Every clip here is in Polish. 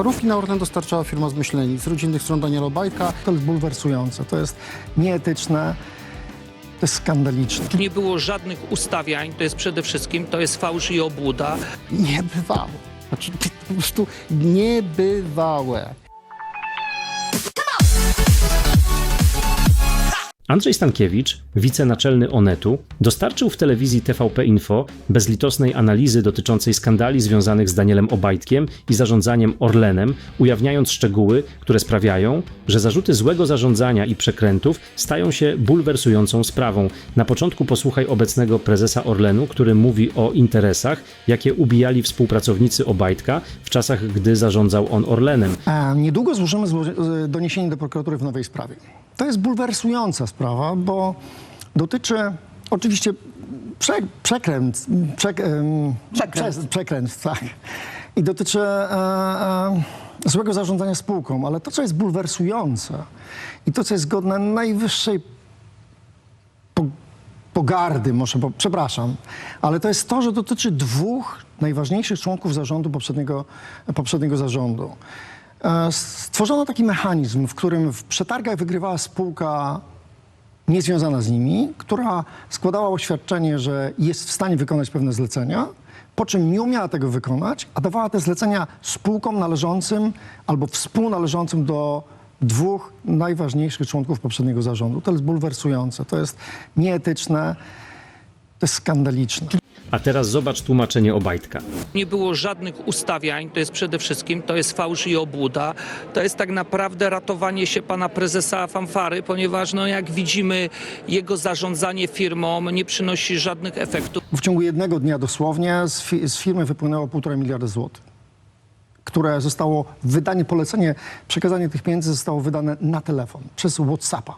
Parówki na Orlen dostarczała firma z Myślenic, rodzinnych stron Daniela Obajtka. To jest bulwersujące, to jest nieetyczne, to jest skandaliczne. Tu nie było żadnych ustawiań, to jest przede wszystkim, to jest fałsz i obłuda. Niebywałe. Znaczy, po prostu niebywałe. Andrzej Stankiewicz, wicenaczelny Onetu, dostarczył w telewizji TVP Info bezlitosnej analizy dotyczącej skandali związanych z Danielem Obajtkiem i zarządzaniem Orlenem, ujawniając szczegóły, które sprawiają, że zarzuty złego zarządzania i przekrętów stają się bulwersującą sprawą. Na początku posłuchaj obecnego prezesa Orlenu, który mówi o interesach, jakie ubijali współpracownicy Obajtka w czasach, gdy zarządzał on Orlenem. A niedługo złożymy zło- doniesienie do prokuratury w nowej sprawie. To jest bulwersująca sprawa, bo dotyczy oczywiście prze, przekręt, Przekręt. prze- przekręt, tak. I dotyczy e, e, złego zarządzania spółką, ale to, co jest bulwersujące i to, co jest godne najwyższej po- pogardy, może, bo, przepraszam, ale to jest to, że dotyczy dwóch najważniejszych członków zarządu poprzedniego, poprzedniego zarządu. E, Stworzono taki mechanizm, w którym w przetargach wygrywała spółka niezwiązana z nimi, która składała oświadczenie, że jest w stanie wykonać pewne zlecenia, po czym nie umiała tego wykonać, a dawała te zlecenia spółkom należącym albo współnależącym do dwóch najważniejszych członków poprzedniego zarządu. To jest bulwersujące, to jest nieetyczne, to jest skandaliczne. A teraz zobacz tłumaczenie Obajtka. Nie było żadnych ustawiań, to jest przede wszystkim, to jest fałsz i obłuda. To jest tak naprawdę ratowanie się pana prezesa fanfary, ponieważ no, jak widzimy, jego zarządzanie firmą nie przynosi żadnych efektów. W ciągu jednego dnia dosłownie z, fi- z firmy wypłynęło 1,5 miliarda złotych, które zostało, wydanie, polecenie, przekazanie tych pieniędzy zostało wydane na telefon, przez Whatsappa,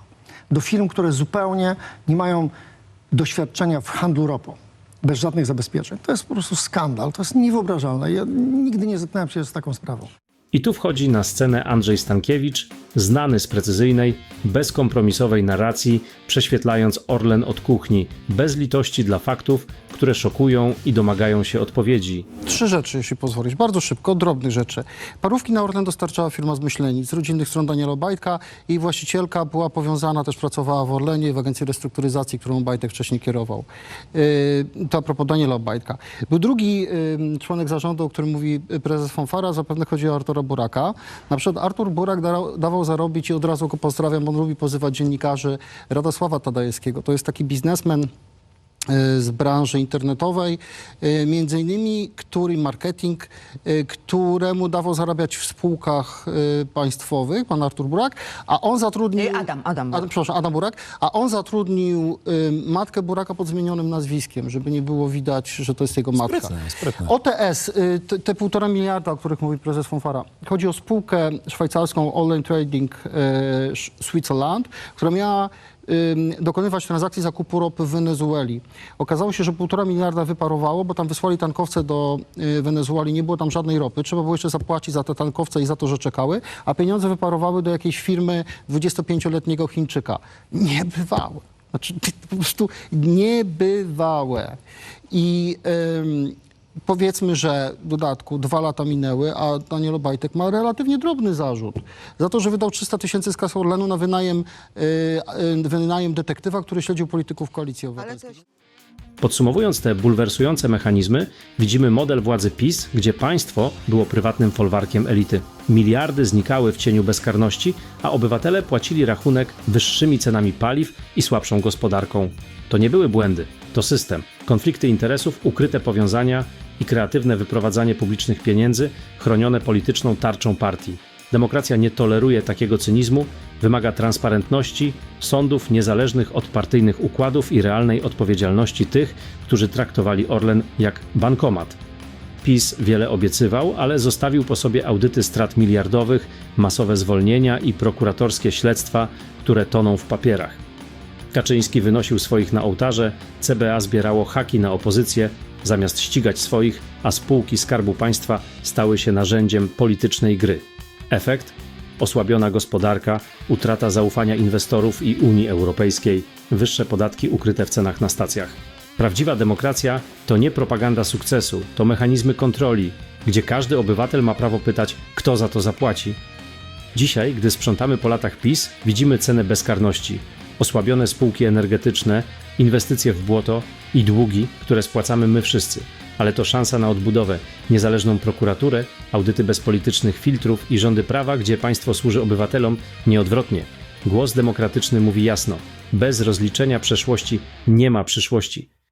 do firm, które zupełnie nie mają doświadczenia w handlu ropą, bez żadnych zabezpieczeń. To jest po prostu skandal, to jest niewyobrażalne. Ja nigdy nie zetknąłem się z taką sprawą. I tu wchodzi na scenę Andrzej Stankiewicz, znany z precyzyjnej, bezkompromisowej narracji, prześwietlając Orlen od kuchni, bez litości dla faktów, które szokują i domagają się odpowiedzi. Trzy rzeczy, jeśli pozwolisz, bardzo szybko, drobnych rzeczy. Parówki na Orlen dostarczała firma z rodzinnych stron Daniela Obajtka. Jej właścicielka była powiązana, też pracowała w Orlenie, w agencji restrukturyzacji, którą Obajtek wcześniej kierował. Yy, to a propos Daniela Obajtka. Był drugi yy, członek zarządu, o którym mówi prezes Fonfara, zapewne chodzi o Artura Buraka. Na przykład Artur Burak da, dawał zarobić i od razu go pozdrawiam, on lubi pozywać dziennikarzy Radosława Tadajewskiego. To jest taki biznesmen, z branży internetowej, y, między innymi, który marketing, y, któremu dawał zarabiać w spółkach państwowych, pan Artur Burak, a on zatrudnił... Adam, Adam Burak. przepraszam, Adam Burak, a on zatrudnił matkę Buraka pod zmienionym nazwiskiem, żeby nie było widać, że to jest jego matka. Sprytne, sprytne. OTS, te, te półtora miliarda, o których mówi prezes Fonfara, chodzi o spółkę szwajcarską Online Trading Switzerland, która miała dokonywać transakcji zakupu ropy w Wenezueli. Okazało się, że półtora miliarda wyparowało, bo tam wysłali tankowce do y, Wenezueli, nie było tam żadnej ropy, trzeba było jeszcze zapłacić za te tankowce i za to, że czekały, a pieniądze wyparowały do jakiejś firmy 25-letniego Chińczyka. Niebywałe. Znaczy, po prostu niebywałe. I ym, powiedzmy, że w dodatku dwa lata minęły, a Daniel Obajtek ma relatywnie drobny zarzut. Za to, że wydał 300 tysięcy z kasy Orlenu na wynajem, y, y, wynajem detektywa, który śledził polityków Koalicji Obywatelskiej. Podsumowując te bulwersujące mechanizmy, widzimy model władzy PiS, gdzie państwo było prywatnym folwarkiem elity. Miliardy znikały w cieniu bezkarności, a obywatele płacili rachunek wyższymi cenami paliw i słabszą gospodarką. To nie były błędy, to system. Konflikty interesów, ukryte powiązania i kreatywne wyprowadzanie publicznych pieniędzy chronione polityczną tarczą partii. Demokracja nie toleruje takiego cynizmu, wymaga transparentności, sądów niezależnych od partyjnych układów i realnej odpowiedzialności tych, którzy traktowali Orlen jak bankomat. PiS wiele obiecywał, ale zostawił po sobie audyty strat miliardowych, masowe zwolnienia i prokuratorskie śledztwa, które toną w papierach. Kaczyński wynosił swoich na ołtarze, CBA zbierało haki na opozycję, zamiast ścigać swoich, a spółki Skarbu Państwa stały się narzędziem politycznej gry. Efekt? Osłabiona gospodarka, utrata zaufania inwestorów i Unii Europejskiej, wyższe podatki ukryte w cenach na stacjach. Prawdziwa demokracja to nie propaganda sukcesu, to mechanizmy kontroli, gdzie każdy obywatel ma prawo pytać, kto za to zapłaci. Dzisiaj, gdy sprzątamy po latach PiS, widzimy cenę bezkarności. Osłabione spółki energetyczne, inwestycje w błoto i długi, które spłacamy my wszyscy. Ale to szansa na odbudowę, niezależną prokuraturę, audyty bez politycznych filtrów i rządy prawa, gdzie państwo służy obywatelom, nie odwrotnie. Głos demokratyczny mówi jasno: bez rozliczenia przeszłości nie ma przyszłości.